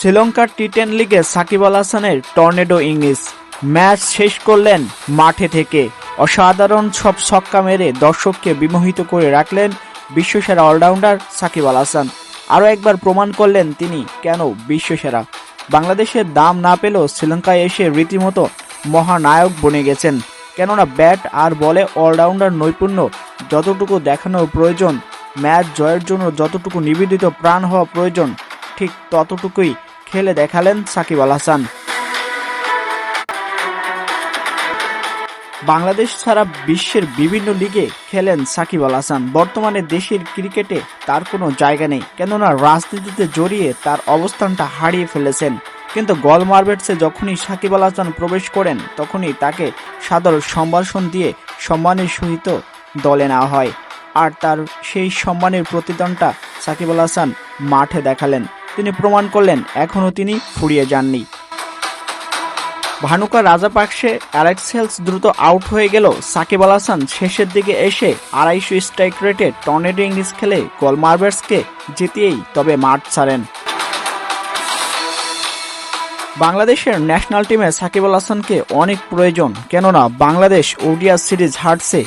শ্রীলঙ্কার T ten লিগে সাকিব আল হাসানের টর্নেডো ইংলিশ ম্যাচ শেষ করলেন মাঠে থেকে। অসাধারণ সব ছক্কা মেরে দর্শককে বিমোহিত করে রাখলেন বিশ্বসেরা অলরাউন্ডার সাকিব আল হাসান। আরও একবার প্রমাণ করলেন তিনি কেন বিশ্বসেরা। বাংলাদেশের দাম না পেলেও শ্রীলঙ্কায় এসে রীতিমতো মহানায়ক বনে গেছেন। কেননা ব্যাট আর বলে অলরাউন্ডার নৈপুণ্য যতটুকু দেখানো প্রয়োজন, ম্যাচ জয়ের জন্য যতটুকু নিবেদিত প্রাণ হওয়া প্রয়োজন, ঠিক ততটুকুই খেলে দেখালেন সাকিব আল হাসান। বাংলাদেশ ছাড়া বিশ্বের বিভিন্ন লিগে খেলেন সাকিব আল হাসান। বর্তমানে দেশের ক্রিকেটে তার কোনো জায়গা নেই, কেননা রাজনীতিতে জড়িয়ে তার অবস্থানটা হারিয়ে ফেলেছেন। কিন্তু গল মার্বেটসে যখনই সাকিব আল হাসান প্রবেশ করেন, তখনই তাকে সাদর সম্ভাষণ দিয়ে সম্মানের সহিত দলে নেওয়া হয়। আর তার সেই সম্মানের প্রতিদানটা সাকিব আল হাসান মাঠে দেখালেন। তিনি প্রমাণ করলেন, এখনও তিনি ফুরিয়ে যাননি। ভানুকা রাজাপাকসে অ্যালেক্স হেলস দ্রুত আউট হয়ে গেল। সাকিব আল হাসান শেষের দিকে এসে আড়াইশো স্ট্রাইক রেটে টর্নেডো ইংলিশ খেলে গোল মার্বেটসকে জিতিয়েই তবে মাঠ ছাড়েন। বাংলাদেশের ন্যাশনাল টিমে সাকিব আল হাসানকে অনেক প্রয়োজন। কেননা বাংলাদেশ ওডিয়া সিরিজ হারছে